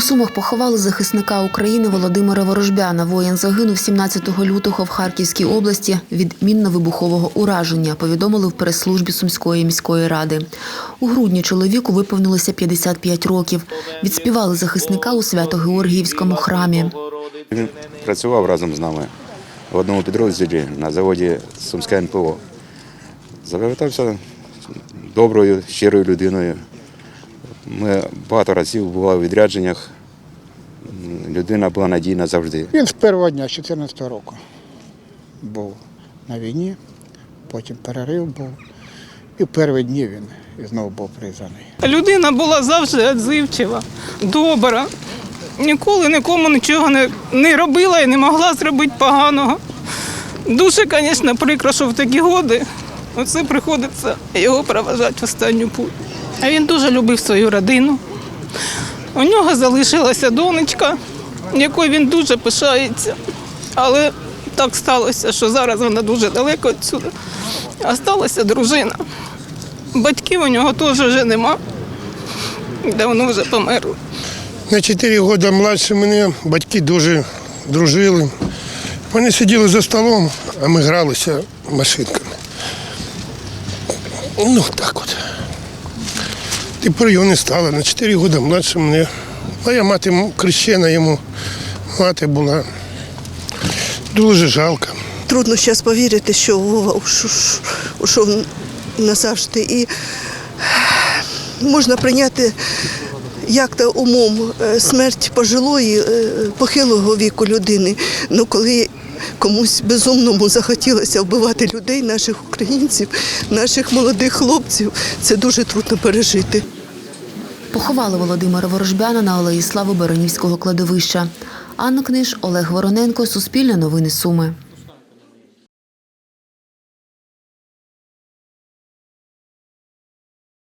Сумах поховали захисника України Володимира Ворожбяна. Воїн загинув 17 лютого в Харківській області від мінно-вибухового ураження, повідомили в прес-службі Сумської міської ради. У грудні чоловіку виповнилося 55 років. Відспівали захисника у Свято-Георгіївському храмі. Він працював разом з нами в одному підрозділі на заводі Сумське НПО. Запам'ятався доброю, щирою людиною. Ми багато разів бували у відрядженнях. Людина була надійна завжди. Він з першого дня, з 14 року, був на війні, потім перерив був. І в перші дні він знову був призваний. Людина була завжди відзивчива, добра. Ніколи нікому нічого не, не робила і не могла зробити поганого. Дуже, звісно, прикро, що в такі годи оце приходиться його проважати в останню путь. А він дуже любив свою родину. У нього залишилася донечка, якою він дуже пишається. Але так сталося, що зараз вона дуже далеко відсюди. А сталася дружина. Батьків у нього теж вже нема. Давно вже померли. На 4 роки младше мене батьки дуже дружили. Вони сиділи за столом, а ми гралися машинками. Ну, так от. Тепер його не стало. На 4 роки младше мене. Моя мати крещена йому. Мати була. Дуже жалко. Трудно зараз повірити, що Вова ушов, назавжди. І можна прийняти як-то умом е, смерть пожилої, е, похилого віку людини. Ну коли комусь безумному захотілося вбивати людей, наших українців, наших молодих хлопців, це дуже трудно пережити. Поховали Володимира Ворожбяна на Алеї Слави Баранівського кладовища. Анна Книж, Олег Вороненко, Суспільне новини Суми.